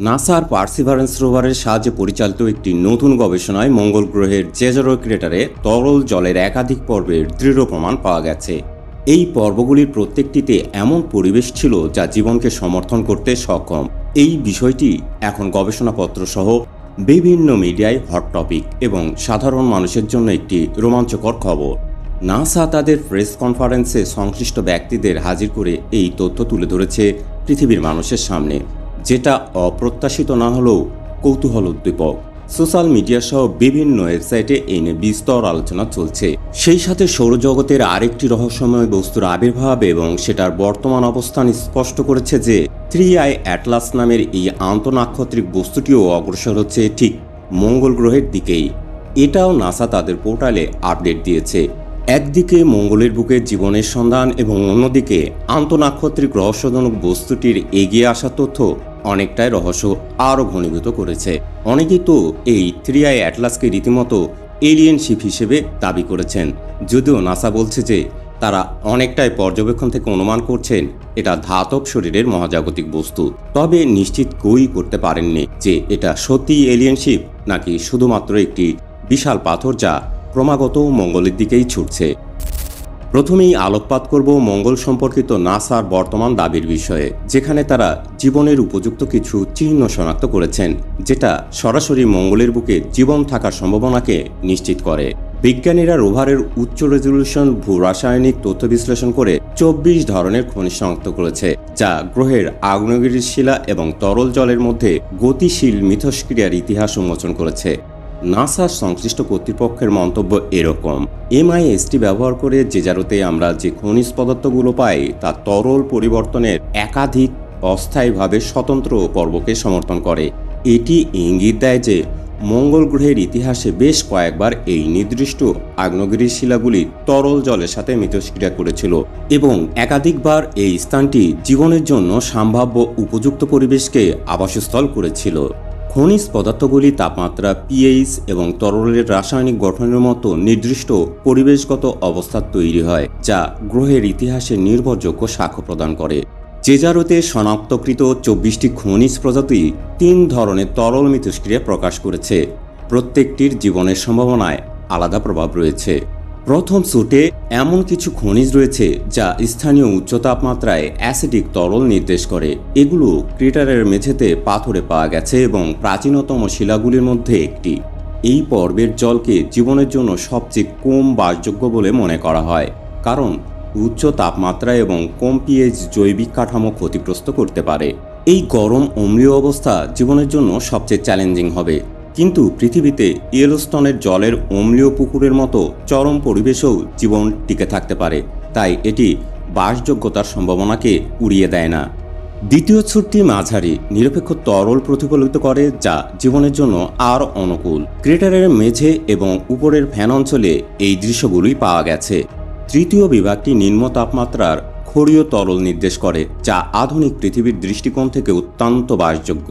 নাসার পার্সিভারেন্স রোভারের সাহায্যে পরিচালিত একটি নতুন গবেষণায় মঙ্গল গ্রহের জেজারো ক্রেটারে তরল জলের একাধিক পর্বের দৃঢ় প্রমাণ পাওয়া গেছে। এই পর্বগুলির প্রত্যেকটিতে এমন পরিবেশ ছিল যা জীবনকে সমর্থন করতে সক্ষম। এই বিষয়টি এখন গবেষণাপত্র সহ বিভিন্ন মিডিয়ায় হট টপিক এবং সাধারণ মানুষের জন্য একটি রোমাঞ্চকর খবর। নাসা তাদের প্রেস কনফারেন্সে সংশ্লিষ্ট ব্যক্তিদের হাজির করে এই তথ্য তুলে ধরেছে পৃথিবীর মানুষের সামনে। যেটা অপ্রত্যাশিত না হলেও কৌতূহল উদ্দীপক সোশ্যাল মিডিয়া সহ বিভিন্ন ওয়েবসাইটে এই নিয়ে বিস্তর আলোচনা চলছে। সেই সাথে সৌরজগতের আরেকটি রহস্যময় বস্তুর আবির্ভাব এবং সেটার বর্তমান অবস্থান স্পষ্ট করেছে যে থ্রি আই অ্যাটলাস নামের এই আন্তনাক্ষত্রিক বস্তুটিও অগ্রসর হচ্ছে ঠিক মঙ্গল গ্রহের দিকেই। এটাও নাসা তাদের পোর্টালে আপডেট দিয়েছে। একদিকে মঙ্গলের বুকে জীবনের সন্ধান এবং অন্যদিকে আন্তনাক্ষত্রিক রহস্যজনক বস্তুটির এগিয়ে আসা তথ্য অনেকটাই রহস্য আরও ঘনীভূত করেছে। অনেকেই তো এই থ্রি আই অ্যাটলাসকে রীতিমতো এলিয়েন শিপ হিসেবে দাবি করেছেন। যদিও নাসা বলছে যে, তারা অনেকটাই পর্যবেক্ষণ থেকে অনুমান করছেন, এটা ধাতব শরীরের মহাজাগতিক বস্তু। তবে নিশ্চিত কই করতে পারেননি যে, এটা সত্যি এলিয়েন শিপ নাকি শুধুমাত্র একটি বিশাল পাথর যা ক্রমাগত মঙ্গলের দিকেই ছুটছে। প্রথমেই আলোকপাত করব মঙ্গল সম্পর্কিত নাসার বর্তমান দাবির বিষয়ে, যেখানে তারা জীবনের উপযুক্ত কিছু চিহ্ন শনাক্ত করেছেন, যেটা সরাসরি মঙ্গলের বুকে জীবন থাকার সম্ভাবনাকে নিশ্চিত করে। বিজ্ঞানীরা রোভারের উচ্চ রেজলিউশন ভূ রাসায়নিক তথ্য বিশ্লেষণ করে চব্বিশ ধরনের খনিজ শনাক্ত করেছে, যা গ্রহের আগ্নেয়গিরির শিলা এবং তরল জলের মধ্যে গতিশীল মিথস্ক্রিয়ার ইতিহাস উন্মোচন করেছে। নাসার সংশ্লিষ্ট কর্তৃপক্ষের মন্তব্য এরকম। এমআইএসটি ব্যবহার করে যে জেজারোতে আমরা যে খনিজ পদার্থগুলো পাই, তা তরল পরিবর্তনের একাধিক অস্থায়ীভাবে স্বতন্ত্র পর্বকে সমর্থন করে। এটি ইঙ্গিত দেয় যে, মঙ্গল গ্রহের ইতিহাসে বেশ কয়েকবার এই নির্দিষ্ট আগ্নেয়গিরির শিলাগুলি তরল জলের সাথে মিথস্ক্রিয়া করেছিল এবং একাধিকবার এই স্থানটি জীবনের জন্য সম্ভাব্য উপযুক্ত পরিবেশকে আবাসস্থল করেছিল। খনিজ পদার্থগুলি তাপমাত্রা পিএইচ এবং তরলের রাসায়নিক গঠনের মতো নির্দিষ্ট পরিবেশগত অবস্থা তৈরি হয়, যা গ্রহের ইতিহাসে নির্ভরযোগ্য সাক্ষ্য প্রদান করে। জেজারোতে শনাক্তকৃত চব্বিশটি খনিজ প্রজাতি তিন ধরনের তরল মিথস্ক্রিয়া প্রকাশ করেছে। প্রত্যেকটির জীবনের সম্ভাবনায় আলাদা প্রভাব রয়েছে। প্রথম সুটে এমন কিছু খনিজ রয়েছে যা স্থানীয় উচ্চ তাপমাত্রায় অ্যাসিডিক তরল নির্দেশ করে। এগুলো ক্রিটারের মেঝেতে পাথরে পাওয়া গেছে এবং প্রাচীনতম শিলাগুলির মধ্যে একটি। এই পর্বের জলকে জীবনের জন্য সবচেয়ে কম বাসযোগ্য বলে মনে করা হয়, কারণ উচ্চ তাপমাত্রা এবং কম পিএইচ জৈবিক কাঠামো ক্ষতিগ্রস্ত করতে পারে। এই গরম অম্লীয় অবস্থা জীবনের জন্য সবচেয়ে চ্যালেঞ্জিং হবে। কিন্তু পৃথিবীতে ইয়েলোস্টনের জলের অম্লীয় পুকুরের মতো চরম পরিবেশেও জীবন টিকে থাকতে পারে। তাই এটি বাসযোগ্যতার সম্ভাবনাকে উড়িয়ে দেয় না। দ্বিতীয় ছুটটি মাঝারি, নিরপেক্ষ তরল প্রতিফলিত করে যা জীবনের জন্য আর অনুকূল। ক্রেটারের মেঝে এবং উপরের ফ্যান অঞ্চলে এই দৃশ্যগুলোই পাওয়া গেছে। তৃতীয় বিভাগটি নিম্ন তাপমাত্রার ক্ষরীয় তরল নির্দেশ করে, যা আধুনিক পৃথিবীর দৃষ্টিকোণ থেকে অত্যন্ত বাসযোগ্য।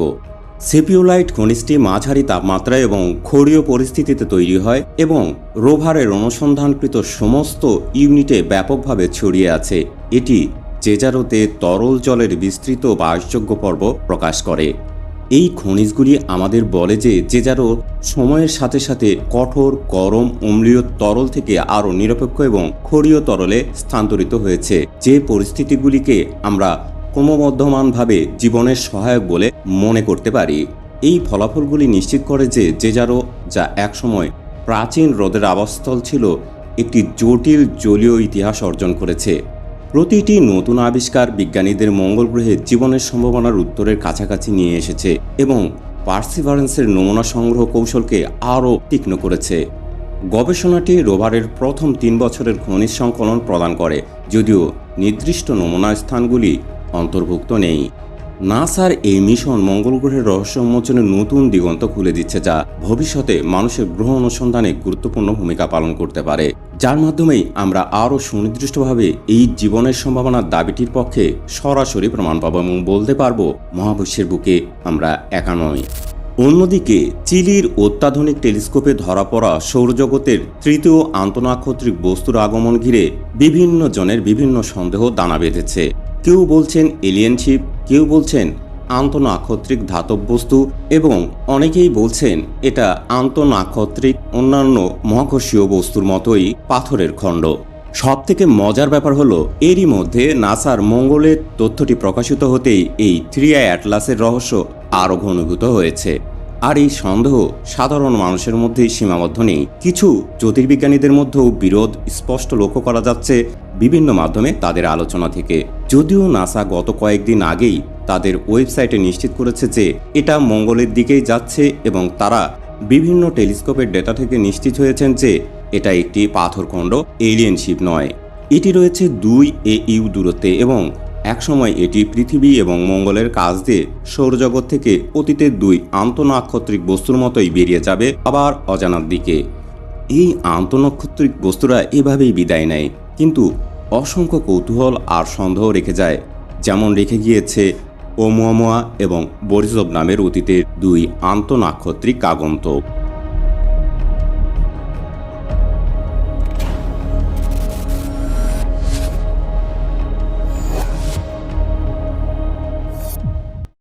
সেপিওলাইট খনিজটি মাঝারি তাপমাত্রা এবং ক্ষরীয় পরিস্থিতিতে তৈরি হয় এবং রোভারের অনুসন্ধানকৃত সমস্ত ইউনিটে ব্যাপকভাবে ছড়িয়ে আছে। এটি জেজারোতে তরল জলের বিস্তৃত বাসযোগ্য পর্ব প্রকাশ করে। এই খনিজগুলি আমাদের বলে যে জেজারো সময়ের সাথে সাথে কঠোর, গরম, অম্লীয় তরল থেকে আরও নিরপেক্ষ এবং ক্ষরীয় তরলে স্থানান্তরিত হয়েছে। যে পরিস্থিতিগুলিকে আমরা ক্রমবর্ধমানভাবে জীবনের সহায়ক বলে মনে করতে পারি। এই ফলাফলগুলি নিশ্চিত করে যে যে জেজারো, যা একসময় প্রাচীন হ্রদের আবাসস্থল ছিল, একটি জটিল জলীয় ইতিহাস অর্জন করেছে। প্রতিটি নতুন আবিষ্কার বিজ্ঞানীদের মঙ্গল গ্রহে জীবনের সম্ভাবনার উত্তরের কাছাকাছি নিয়ে এসেছে এবং পার্সিভারেন্সের নমুনা সংগ্রহ কৌশলকে আরও তীক্ষ্ণ করেছে। গবেষণাটি রোভারের প্রথম তিন বছরের খনিজ সংকলন প্রদান করে, যদিও নির্দিষ্ট নমুনা স্থানগুলি অন্তর্ভুক্ত নেই। নাসার এই মিশন মঙ্গল গ্রহের রহস্য উন্মোচনে নতুন দিগন্ত খুলে দিচ্ছে যা ভবিষ্যতে মানুষের গ্রহ অনুসন্ধানে গুরুত্বপূর্ণ ভূমিকা পালন করতে পারে। যার মাধ্যমেই আমরা আরও সুনির্দিষ্টভাবে এই জীবনের সম্ভাবনার দাবিটির পক্ষে সরাসরি প্রমাণ পাবো এবং বলতে পারব, মহাবিশ্বের বুকে আমরা একা নই। অন্যদিকে, চিলির অত্যাধুনিক টেলিস্কোপে ধরা পড়া সৌরজগতের তৃতীয় আন্তনাক্ষত্রিক বস্তুর আগমন ঘিরে বিভিন্ন জনের বিভিন্ন সন্দেহ দানা বেঁধেছে। কেউ বলছেন এলিয়েনশিপ, কেউ বলছেন আন্তঃনাক্ষত্রিক ধাতব বস্তু এবং অনেকেই বলছেন এটা আন্তঃনাক্ষত্রিক অন্যান্য মহাকর্ষীয় বস্তুর মতোই পাথরের খণ্ড। সব থেকে মজার ব্যাপার হলো, এরই মধ্যে নাসার মঙ্গলের তথ্যটি প্রকাশিত হতেই এই থ্রি আই অ্যাটলাসের রহস্য আরও ঘনীভূত হয়েছে। আর এই সন্দেহ সাধারণ মানুষের মধ্যেই সীমাবদ্ধ নেই। কিছু জ্যোতির্বিজ্ঞানীদের মধ্যেও বিরোধ স্পষ্ট লক্ষ্য করা যাচ্ছে বিভিন্ন মাধ্যমে তাদের আলোচনা থেকে। যদিও নাসা গত কয়েকদিন আগেই তাদের ওয়েবসাইটে নিশ্চিত করেছে যে এটা মঙ্গলের দিকেই যাচ্ছে এবং তারা বিভিন্ন টেলিস্কোপের ডেটা থেকে নিশ্চিত হয়েছেন যে এটা একটি পাথরখণ্ড, এলিয়েন শিপ নয়। এটি রয়েছে দুই এ ইউ দূরত্বে এবং একসময় এটি পৃথিবী এবং মঙ্গলের কাজ দিয়ে সৌরজগৎ থেকে অতীতের দুই আন্তঃনাক্ষত্রিক বস্তুর মতোই বেরিয়ে যাবে আবার অজানার দিকে। এই আন্তঃনক্ষত্রিক বস্তুরা এভাবেই বিদায় নেয়। কিন্তু অসংখ্য কৌতূহল আর সন্দেহ রেখে যায়, যেমন রেখে গিয়েছে ওমুয়ামুয়া এবং বরিসব নামের অতীতের দুই আন্তনাক্ষত্রিক আগন্তক।